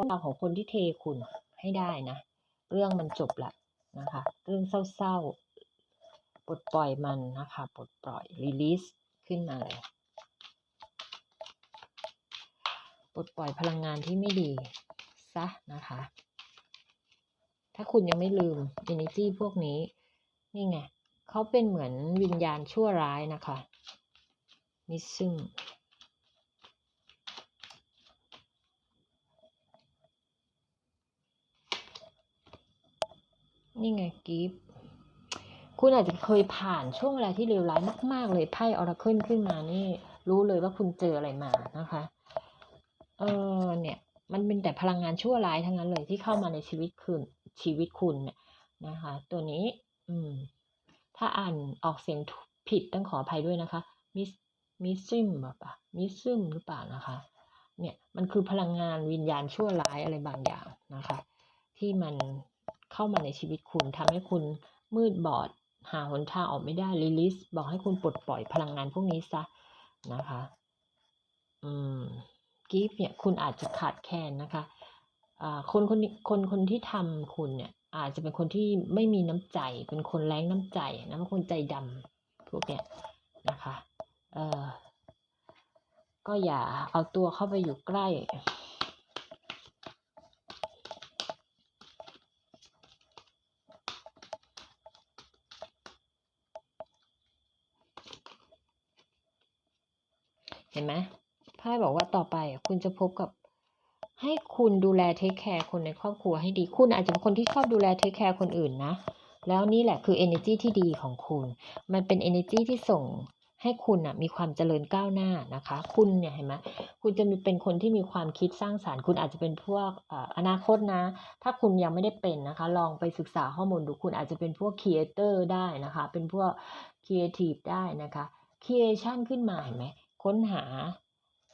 ว่าของคนที่เทคุณให้ได้นะ เรื่องมันจบละนะคะ เรื่องเศร้าๆปลดปล่อยมันนะคะปลดปล่อยรีลิสขึ้นมาเลยปลดปล่อยพลังงานที่ไม่ดีซะนะคะ ถ้าคุณยังไม่ลืม energy พวกนี้ นี่ไงเขาเป็นเหมือนวิญญาณชั่วร้ายนะคะมิซึม นี่ไงกิฟคุณอาจจะเคยผ่านช่วงเวลาที่เลวร้ายมาก ๆ เลยไพ่ออราเคิลขึ้นมานี่ รู้เลยว่าคุณเจออะไรมานะคะ เออเนี่ย มันเป็นแต่พลังงานชั่วร้ายทั้งนั้นเลยที่เข้ามาในชีวิตคุณชีวิตคุณเนี่ยนะคะ ตัวนี้ อืม ถ้าอ่านออกเสียงผิดต้องขออภัยด้วยนะคะมิสมิซึมแบบอะมิซึมหรือเปล่านะคะ เนี่ยมันคือพลังงานวิญญาณชั่วร้ายอะไรบางอย่างนะคะ ที่มัน เข้ามาในชีวิตคุณทำให้คุณมืดบอด หาหนทางออกไม่ได้รีลิสบอกให้คุณปลดปล่อยพลังงานพวกนี้ซะนะคะ อืมกิฟเนี่ยคุณอาจจะขาดแคลนนะคะอ่าคนคนคนคนที่ทำคุณเนี่ย อาจจะเป็นคนที่ไม่มีน้ำใจ เป็นคนแรงน้ำใจนะเป็นคนใจดำพวกเนี้ยนะคะ เออก็อย่าเอาตัวเข้าไปอยู่ใกล้ เห็นไหมไพ่บอกว่าต่อไปคุณจะพบกับ ให้คุณดูแลเทคแคร์คนในครอบครัวให้ดี คุณอาจจะเป็นคนที่ชอบดูแลเทคแคร์คนอื่นนะ แล้วนี่แหละคือ energy ที่ดีของคุณ มันเป็น energy ที่ส่งให้คุณอะมีความเจริญก้าวหน้านะคะ คุณเนี่ยเห็นไหมคุณจะมีเป็นคนที่มีความคิดสร้างสารรค์ คุณอาจจะเป็นพวกอออนาคตนะ ถ้าคุณยังไม่ได้เป็นนะคะ ลองไปศึกษาข้อมูลดูคุณอาจจะเป็นพวก creator ได้นะคะ เป็นพวก creative ได้นะคะ creation ขึ้นมาเห็นไหม ค้นหา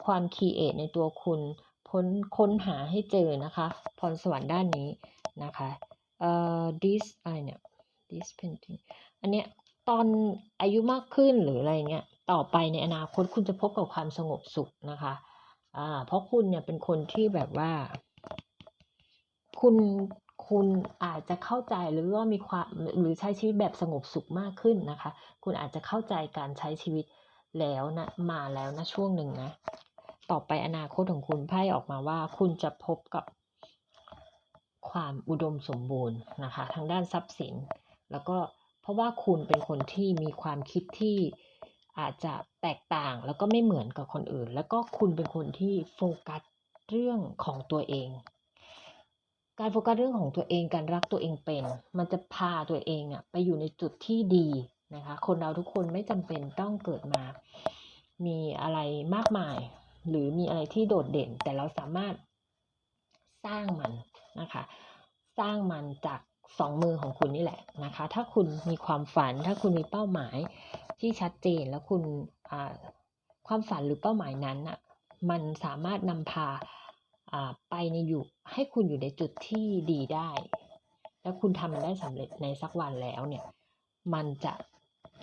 ความคีเอทในตัวคุณพ้นค้นหาให้เจอนะคะพรสวรรค์ด้านนี้นะคะเอ่อ this อะไรเนี่ย this painting อันเนี้ยตอนอายุมากขึ้นหรืออะไรเงี้ยต่อไปในอนาคตคุณจะพบกับความสงบสุขนะคะอ่าเพราะคุณเนี่ยเป็นคนที่แบบว่า คุณคุณอาจจะเข้าใจหรือว่ามีความหรือใช้ชีวิตแบบสงบสุขมากขึ้นนะคะ คุณอาจจะเข้าใจการใช้ชีวิต แล้วนะมาแล้วนะช่วงหนึ่งนะ ต่อไปอนาคตของคุณไพ่ออกมาว่า คุณจะพบกับความอุดมสมบูรณ์นะคะ ทางด้านทรัพย์สิน แล้วก็เพราะว่าคุณเป็นคนที่มีความคิดที่อาจจะแตกต่างแล้วก็ไม่เหมือนกับคนอื่น แล้วก็คุณเป็นคนที่โฟกัสเรื่องของตัวเอง การโฟกัสเรื่องของตัวเองการรักตัวเองเป็น มันจะพาตัวเองอะไปอยู่ในจุดที่ดี นะคะ คนเราทุกคนไม่จำเป็นต้องเกิดมา มีอะไรมากมาย หรือมีอะไรที่โดดเด่น แต่เราสามารถสร้างมันนะคะ สร้างมันจากสองมือของคุณนี่แหละนะคะ ถ้าคุณมีความฝัน ถ้าคุณมีเป้าหมายที่ชัดเจนแล้วคุณความฝันหรือเป้าหมายนั้นอะมันสามารถนำพาอ่าไปในอยู่ให้คุณอยู่ในจุดที่ดีได้ แล้วคุณทำมันได้สำเร็จในสักวันแล้วเนี่ย มันจะ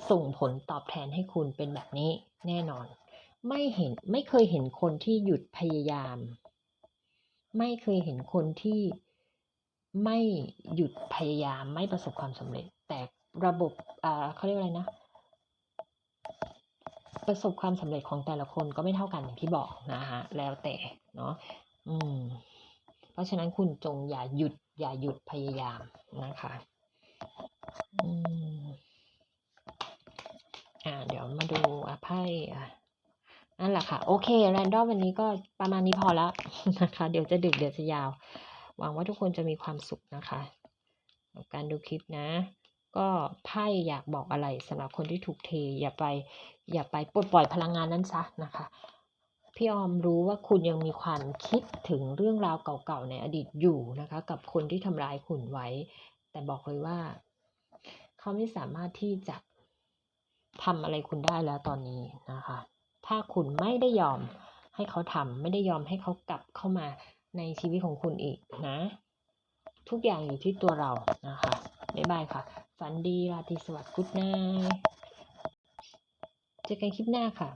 ส่งผลตอบแทนให้คุณเป็นแบบนี้แน่นอน ไม่เห็นไม่เคยเห็นคนที่หยุดพยายาม ไม่เคยเห็นคนที่ไม่หยุดพยายามไม่ประสบความสำเร็จ แต่ระบบอ่าเขาเรียกอะไรนะ ประสบความสำเร็จของแต่ละคนก็ไม่เท่ากันอย่างที่บอกนะคะแล้วแต่เนาะอืม เพราะฉะนั้นคุณจงอย่าหยุดอย่าหยุดพยายามนะคะ อืม มาดูอะไพ่อะนั่นแหละค่ะ โอเค แรนดอมวันนี้ก็ประมาณนี้พอแล้วนะคะ เดี๋ยวจะดึกเดี๋ยวจะยาว หวังว่าทุกคนจะมีความสุขนะคะกับการดูคลิปนะ ก็ไพ่อยากบอกอะไรสำหรับคนที่ถูกเท อย่าไป อย่าไปปลดปล่อยพลังงานนั้นซะนะคะพี่ออมรู้ว่าคุณยังมีความคิดถึงเรื่องราวเก่าๆในอดีตอยู่นะคะ กับคนที่ทำร้ายคุณไว้ แต่บอกเลยว่า เขาไม่สามารถที่จะ ทำอะไรคุณได้แล้วตอนนี้นะคะ ถ้าคุณไม่ได้ยอมให้เขาทำไม่ได้ยอมให้เขากลับเข้ามาในชีวิตของคุณอีกนะ ทุกอย่างอยู่ที่ตัวเรานะคะ บ๊ายบายค่ะ ฝันดีราตรีสวัสดิ์กุ๊ดนายเจอกันคลิปหน้าค่ะ